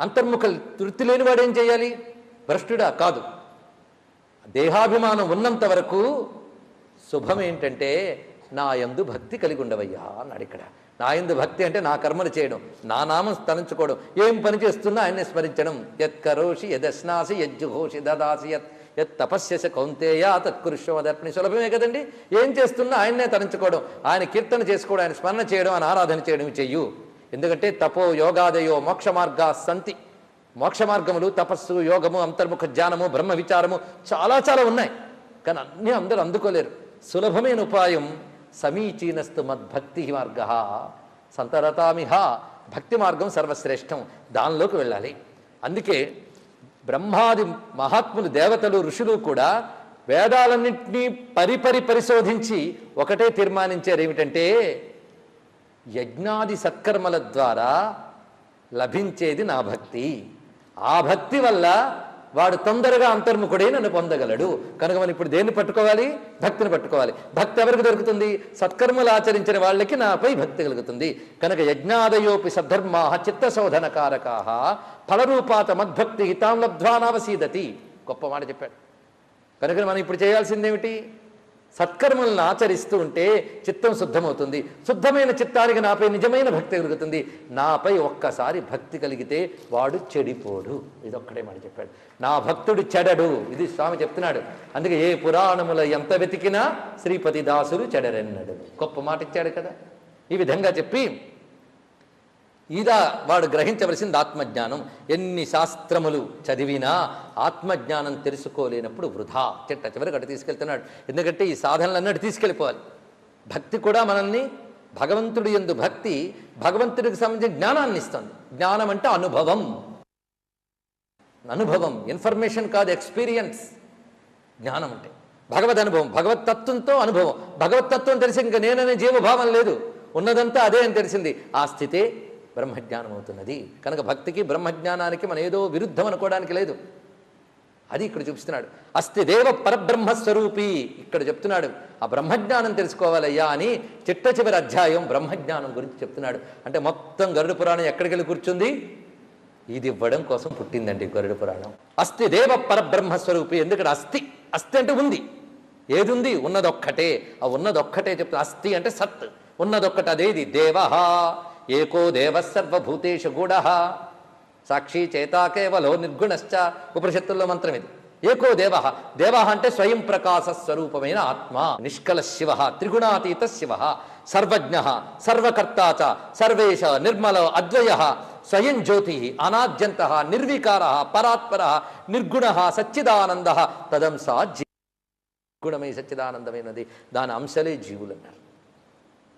అంతర్ముఖ తృప్తి లేనివాడు ఏం చేయాలి? భ్రష్టుడా? కాదు. దేహాభిమానం ఉన్నంత వరకు శుభం ఏంటంటే నా యందు భక్తి కలిగి ఉండవయ్యా అన్నాడు ఇక్కడ. నా యందు భక్తి అంటే నా కర్మలు చేయడం నా నామం స్మరించుకోవడం. ఏం పని చేస్తున్నా ఆయన్ని స్మరించడం. యత్ కరోషి యదశ్నాసి యజ్జుఘోషి దదాసి యత్ యత్ తపస్యస కౌంతేయ తత్కృష్వదర్పణి సులభమే కదండి? ఏం చేస్తున్నా ఆయన్నే తరించుకోవడం. ఆయన కీర్తన చేసుకోవడం ఆయన స్మరణ చేయడం ఆయన ఆరాధన చేయడం చెయ్యు. ఎందుకంటే తపో యోగాదయో మోక్ష మార్గా సంతి. మోక్ష మార్గములు తపస్సు యోగము అంతర్ముఖ ధ్యానము బ్రహ్మ విచారము చాలా చాలా ఉన్నాయి. కానీ అన్నీ అందరూ అందుకోలేరు. సులభమైన ఉపాయం సమీచీనస్తు మద్భక్తి మార్గ. సంతరతామిహ. భక్తి మార్గం సర్వశ్రేష్టం. దానిలోకి వెళ్ళాలి. అందుకే బ్రహ్మాది మహాత్ములు దేవతలు ఋషులు కూడా వేదాలన్నింటినీ పరిపరి పరిశోధించి ఒకటే తీర్మానించారు. ఏమిటంటే యజ్ఞాది సత్కర్మల ద్వారా లభించేది నా భక్తి. ఆ భక్తి వల్ల వాడు తొందరగా అంతర్ముఖుడే నన్ను పొందగలడు. కనుక మనం ఇప్పుడు దేన్ని పట్టుకోవాలి? భక్తిని పట్టుకోవాలి. భక్తి ఎవరికి దొరుకుతుంది? సత్కర్మలు ఆచరించిన వాళ్ళకి నాపై భక్తి కలుగుతుంది. కనుక యజ్ఞాదయోపి సద్ధర్మా చిత్తశోధన కారకా ఫలరూపాత మద్భక్తి హితాం లబ్ధ్వానావసీదతి గొప్ప మాట చెప్పాడు. కనుక మనం ఇప్పుడు చేయాల్సిందేమిటి? సత్కర్మలను ఆచరిస్తూ ఉంటే చిత్తం శుద్ధమవుతుంది. శుద్ధమైన చిత్తానికి నాపై నిజమైన భక్తి కలుగుతుంది. నాపై ఒక్కసారి భక్తి కలిగితే వాడు చెడిపోడు. ఇది ఒక్కడే మాట చెప్పాడు. నా భక్తుడు చెడడు. ఇది స్వామి చెప్తున్నాడు. అందుకే ఏ పురాణముల ఎంత వెతికినా శ్రీపతి దాసుడు చెడరన్నాడు. గొప్ప మాట ఇచ్చాడు కదా. ఈ విధంగా చెప్పి ఇదా వాడు గ్రహించవలసింది ఆత్మజ్ఞానం. ఎన్ని శాస్త్రములు చదివినా ఆత్మజ్ఞానం తెలుసుకోలేనప్పుడు వృధా. చెట్ట చివరికి అటు తీసుకెళ్తున్నాడు. ఎందుకంటే ఈ సాధనలు అన్నట్టు తీసుకెళ్ళిపోవాలి. భక్తి కూడా మనల్ని భగవంతుడి ఎందు భక్తి భగవంతుడికి సంబంధించిన జ్ఞానాన్ని ఇస్తుంది. జ్ఞానం అంటే అనుభవం. అనుభవం ఇన్ఫర్మేషన్ కాదు ఎక్స్పీరియన్స్. జ్ఞానం అంటే భగవద్ అనుభవం భగవత్తత్వంతో అనుభవం. భగవతత్వం తెలిసి ఇంకా నేననే జీవభావం లేదు. ఉన్నదంతా అదే అని తెలిసింది. ఆ స్థితే బ్రహ్మజ్ఞానం అవుతున్నది. కనుక భక్తికి బ్రహ్మజ్ఞానానికి మనం ఏదో విరుద్ధం అనుకోవడానికి లేదు. అది ఇక్కడ చూపిస్తున్నాడు. అస్తి దేవ పరబ్రహ్మస్వరూపి ఇక్కడ చెప్తున్నాడు ఆ బ్రహ్మజ్ఞానం తెలుసుకోవాలయ్యా అని చిట్ట చివరి అధ్యాయం బ్రహ్మజ్ఞానం గురించి చెప్తున్నాడు. అంటే మొత్తం గరుడ పురాణం ఎక్కడికి వెళ్ళి కూర్చుంది? ఇది ఇవ్వడం కోసం పుట్టిందండి గరుడ పురాణం. అస్థి దేవ పరబ్రహ్మస్వరూపి ఎందుకంటే అస్థి అస్థి అంటే ఉంది. ఏది ఉంది ఉన్నదొక్కటే. ఆ ఉన్నదొక్కటే చెప్తా అస్థి అంటే సత్. ఉన్నదొక్కటి అదేది? దేవహ. ఏకో దేవసర్వభూతేషు గూఢ. సాక్షి చేతా కేవలో నిర్గుణశ్చ ఉపనిషత్తుల్లో మంత్రం ఇది. ఏకో దేవ. దేవ అంటే స్వయం ప్రకాశ స్వరూపమైన ఆత్మ. నిష్కల శివ త్రిగుణాతీత శివ. సర్వజ్ఞ సర్వకర్త చ సర్వేశ నిర్మల అద్వయ. స్వయం జ్యోతి అనాద్యంత నిర్వికార పరాత్పర నిర్గుణ సచ్చిదానంద. తదంసా జీ గుణమై సచ్చిదానందమైనది. దాని అంశలే జీవులు అన్నారు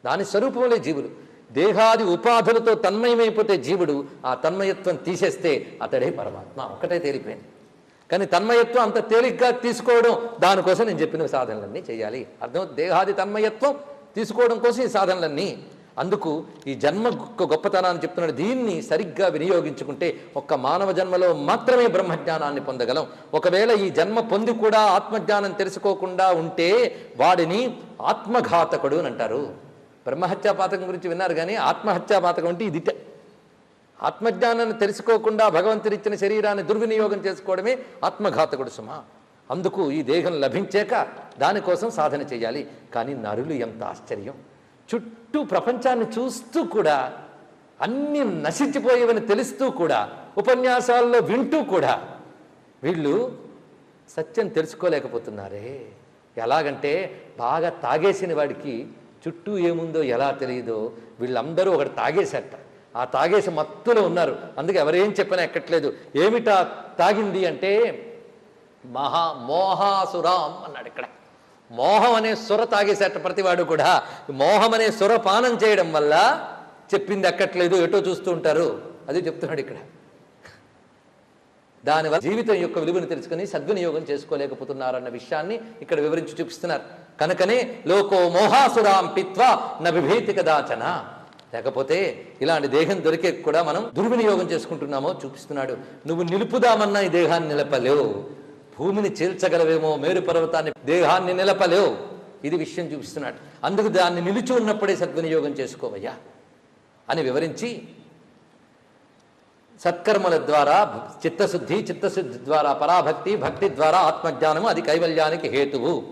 దాని స్వరూపములే జీవులు. దేహాది ఉపాధులతో తన్మయమైపోతే జీవుడు ఆ తన్మయత్వం తీసేస్తే అతడే పరమాత్మ. ఒకటే తేలిపోయింది. కానీ తన్మయత్వం అంత తేలిగ్గా తీసుకోవడం దానికోసం నేను చెప్పిన సాధనలన్నీ చేయాలి. అర్థం? దేహాది తన్మయత్వం తీసుకోవడం కోసం ఈ సాధనలన్నీ. అందుకు ఈ జన్మ గొప్పతనాన్ని చెప్తున్నాడు. దీన్ని సరిగ్గా వినియోగించుకుంటే ఒక్క మానవ జన్మలో మాత్రమే బ్రహ్మజ్ఞానాన్ని పొందగలం. ఒకవేళ ఈ జన్మ పొంది కూడా ఆత్మజ్ఞానం తెలుసుకోకుండా ఉంటే వాడిని ఆత్మఘాతకుడు అని అంటారు. బ్రహ్మహత్యా పాతకం గురించి విన్నారు కానీ ఆత్మహత్యా పాతకం అంటే ఇదిట. ఆత్మజ్ఞానాన్ని తెలుసుకోకుండా భగవంతుడిచ్చిన శరీరాన్ని దుర్వినియోగం చేసుకోవడమే ఆత్మఘాతకుడు సుమ. అందుకు ఈ దేహం లభించాక దానికోసం సాధన చేయాలి. కానీ నరులు ఎంత ఆశ్చర్యం. చుట్టూ ప్రపంచాన్ని చూస్తూ కూడా అన్నీ నశించిపోయేవని తెలుస్తూ కూడా ఉపన్యాసాల్లో వింటూ కూడా వీళ్ళు సత్యం తెలుసుకోలేకపోతున్నారే. ఎలాగంటే బాగా తాగేసిన వాడికి చుట్టూ ఏముందో ఎలా తెలియదో వీళ్ళందరూ ఒకటి తాగేశారట. ఆ తాగేసి మత్తులో ఉన్నారు. అందుకే ఎవరేం చెప్పినా ఎక్కట్లేదు. ఏమిటా తాగింది అంటే మహా మోహాసురాం అన్నాడు ఇక్కడ. మోహం అనే సుర తాగేసేట ప్రతివాడు కూడా. మోహం అనే సుర పానం చేయడం వల్ల చెప్పింది ఎక్కట్లేదు ఎటో చూస్తూ ఉంటారు. అది చెప్తున్నాడు ఇక్కడ. దానివల్ల జీవితం యొక్క విలువను తెలుసుకుని సద్వినియోగం చేసుకోలేకపోతున్నారన్న విషయాన్ని ఇక్కడ వివరించి చూపిస్తున్నారు. కనుకనే లోకో మోహాసురాం పిత్వా నభిభీతి కదాచన లేకపోతే ఇలాంటి దేహం దొరికే కూడా మనం దుర్వినియోగం చేసుకుంటున్నామో చూపిస్తున్నాడు. నువ్వు నిలుపుదామన్నా ఈ దేహాన్ని నిలపలేవు. భూమిని చీల్చగలవేమో మేరు పర్వతాన్ని దేహాన్ని నిలపలేవు. ఇది విషయం చూపిస్తున్నాడు. అందుకు దాన్ని నిలిచి ఉన్నప్పుడే సద్వినియోగం చేసుకోవయ్యా అని వివరించి సత్కర్మల ద్వారా చిత్తశుద్ధి చిత్తశుద్ధి ద్వారా పరాభక్తి భక్తి ద్వారా ఆత్మజ్ఞానము అది కైవల్యానికి హేతువు.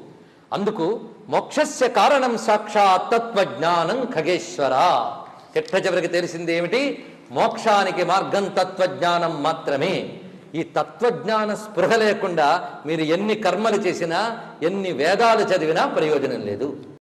అందుకు మోక్షస్య కారణం సాక్షాత్ తత్వజ్ఞానం ఖగేశ్వర. చిట్ట చివరికి తెలిసింది ఏమిటి? మోక్షానికి మార్గం తత్వజ్ఞానం మాత్రమే. ఈ తత్వజ్ఞాన స్పృహ లేకుండా మీరు ఎన్ని కర్మలు చేసినా ఎన్ని వేదాలు చదివినా ప్రయోజనం లేదు.